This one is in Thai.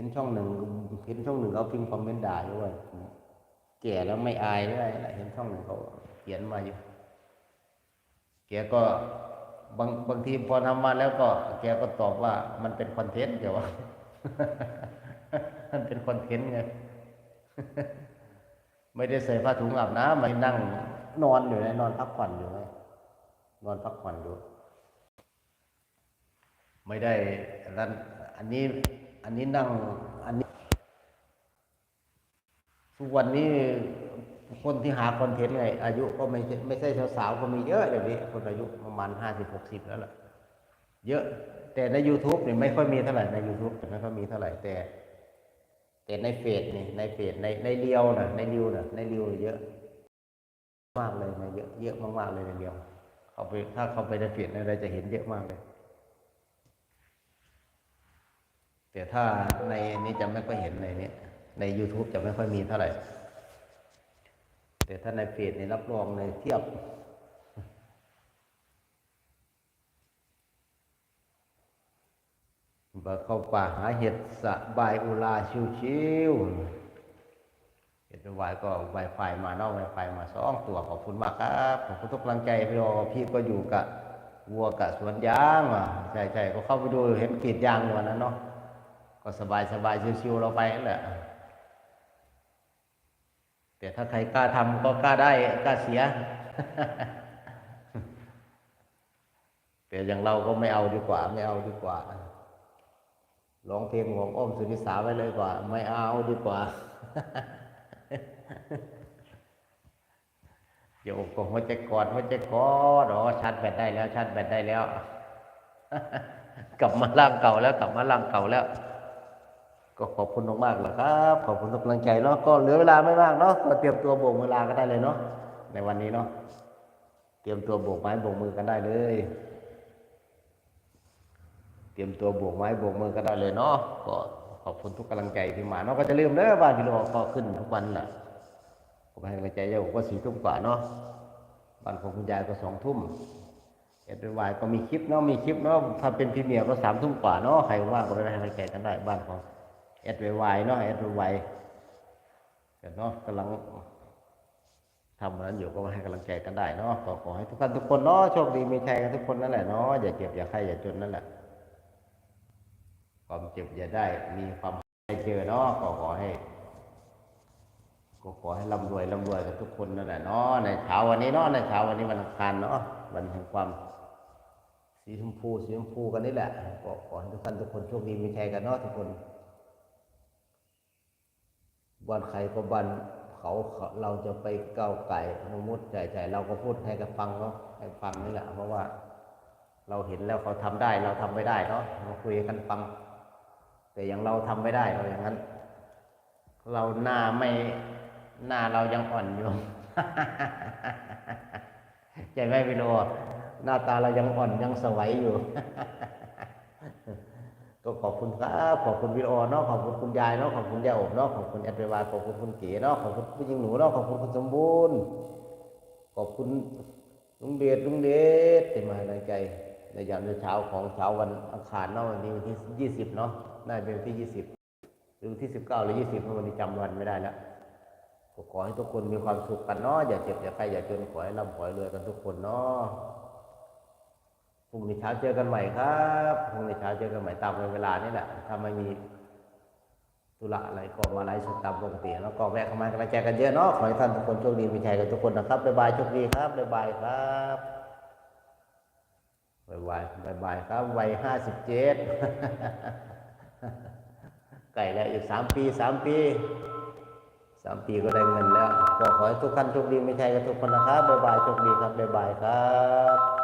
ห็นช่องหนึ่งเห็นช่องหนึ่งเขาพิมพ์คอมเมนต์ด่าอยู่ว่าแก่แล้วไม่อายหรือะไรเห็นช่องหนึ่งเขาเขียนมาอยู่แกก็บางบางทีพอทำมาแล้วก็ แกก็ตอบว่ามันเป็นคอนเทนต์แกว่ามันเป็นคอนเทนต์ไงไม่ได้ใส่ผ้าถุงอาบน้ำไม่นั่งนอนอยู่นะนอนพักผ่อนอยู่นะนอนพักผ่อนอยู่ ไม่ได้รันอันนี้ อันนี้นั่งอันนี้ ทุกวันนี้คนที่หาคอนเทนต์ไง อายุก็ไม่ไม่ใช่สาวๆก็มีเยอะเดี๋ยวนี้คนอายุประมาณห้าสิบหกสิบแล้วล่ะ เยอะ แต่ใน YouTube เนี่ยไม่ค่อยมีเท่าไหร่ใน YouTube ไม่ค่อยมีเท่าไหร่แต่ แต่ในเฟซนี่ในเฟซในในเรียวนะในริวนะในริวเยอะ มากเลยนะเยอะเยอะมากๆเลยในเรียวเขาไปถ้าเขาไปในเฟซในอะไรจะเห็นเยอะมากเลย แต่ถ้าในนี้จะไม่ค่อยเห็นในนี้ใน YouTube จะไม่ค่อยมีเท่าไหร่ แต่ถ้าในเฟซในรับรองในเทียบ บ่เข้าป่าหาเห็ดสะบายอุลาชิวๆเห็ดวายก็ไวไฟมานอกไวไฟมาสองตัวขอบคุณมากครับขอบคุณทุกกำลังใจพี่โอพี่ก็อยู่กับวัวกับสวนยางอะใช่ใช่ก็เข้าไปดูเห็นกรีดยางอยู่วันนั้นเนาะ ก็สบายสบายชิวๆเราไปนั่นแหละแต่ถ้าใครกล้าทำก็กล้าได้กล้าเสีย แต่อย่างเราก็ไม่เอาดีกว่า ไม่เอาดีกว่าร้องเพลงของอ้อมสุนิสาไว้เลยกว่า ไม่เอาดีกว่าเดี๋ยวก็หัวใจกอดหัวใจกอดอ๋อชัดแบตได้แล้วชัดแบตได้แล้ว กลับมาร่างเก่าแล้ว กลับมาร่างเก่าแล้ว ก็ขอบคุณมากๆแหละครับ ขอบคุณทุกกำลังใจเนาะก็เหลือเวลาไม่มากเนาะก็เตรียมตัวโบกมือลาก็ได้เลยเนาะในวันนี้เนาะเตรียมตัวโบกไม้โบกมือกันได้เลย เตรียมตัวโบกไม้โบกมือก็ได้เลยเนาะก็ขอบคุณทุกกำลังใจที่มาเนาะก็จะลืมเด้อบ้านพี่โลก็ขึ้นทุกวันแหละผมให้กำลังใจเยอะก็สี่ทุ่มกว่าเนาะบ้านของคุณยายก็สองทุ่มเอ็ดวายก็มีคลิปเนาะมีคลิปเนาะถ้าเป็นพรีเมียร์ก็สามทุ่มกว่าเนาะใครว่างก็ได้ให้กำลังใจกันได้บ้านของ เอ็ดวายเนาะเอ็ดวายกันเนาะกำลังทำนั้นอยู่ก็มาให้กำลังใจกันได้เนาะก็ขอให้ทุกท่านทุกคนเนาะโชคดีมีชัยกันทุกคนนั่นแหละเนาะอย่าเจ็บอย่าไข้อย่าจนนั่นแหละความเจ็บอย่าได้มีความให้เจอเนาะก็ขอให้ก็ขอให้ร่ำรวยร่ำรวยกันทุกคนนั่นแหละเนาะในเช้าวันนี้เนาะในเช้าวันนี้วันอังคารเนาะวันแห่งความสีชมพูสีชมพูกันนี่แหละก็ขอให้ทุกท่านทุกคนโชคดีมีชัยกันเนาะทุกคน บ้านใครก็บ้านเขาเขาเราจะไปก้าวไก่นมุดใจใจเราก็พูดให้กันฟังเนาะให้ฟังนี่แหละเพราะว่า เราเห็นแล้วเขาทำได้ เราทำไม่ได้เนาะเราคุยกันฟัง แต่อย่างเราทำไม่ได้เราอย่างนั้น เราหน้าไม่หน้าเรายังอ่อนอยู่ใจไมพี่โลหน้าตาเรายังอ่อนยังสวยอยู่ ก็ขอบคุณครับขอบคุณพี่โอเนาะขอบคุณคุณยายเนาะขอบคุณยายอบเนาะขอบคุณแอดเววาขอบคุณคุณเก๋เนาะขอบคุณผู้หญิงหนูเนาะขอบคุณคุณสมบูรณ์ขอบคุณลุงเดชลุงเดชที่มให้กำลังใจในยามเช้าของเช้าวันอังคารเนาะวันนี้วันที่ยี่สิบเนาะน่าจะเป็นวันที่ยี่สิบหรือนที่สิบเก้าหรือยี่สิบวันนี้จำวันไม่ได้แล้วขอให้ทุกคนมีความสุขกันเนาะอย่าเจ็บอย่าไข้อย่าจนขอให้ร่ำขอให้รวยกันทุกคนเนาะ นี้เช้าเจอกันใหม่ครับพรุ่งนี้เช้าเจอกันใหม่ตามเวลานี่แหละถ้าไม่มีธุระอะไรก็มาไลฟ์สดตามปกติแล้วก็แวะเข้ามากำลังใจกันเยอะเนาะขอให้ท่านทุกคนโชคดีมีชัยกันทุกคนนะครับบ๊ายบายโชคดีครับบ๊ายบายครับบ๊ายบายบ๊ายบายครับวัยห้าสิบเจ็ดไก่แล้วอีกสามปีสามปีสามปีก็ได้เงินแล้วก็ขอให้ทุกท่านโชคดีไม่ใช่กันทุกคนนะครับบ๊ายบายโชคดีครับบ๊ายบายครับ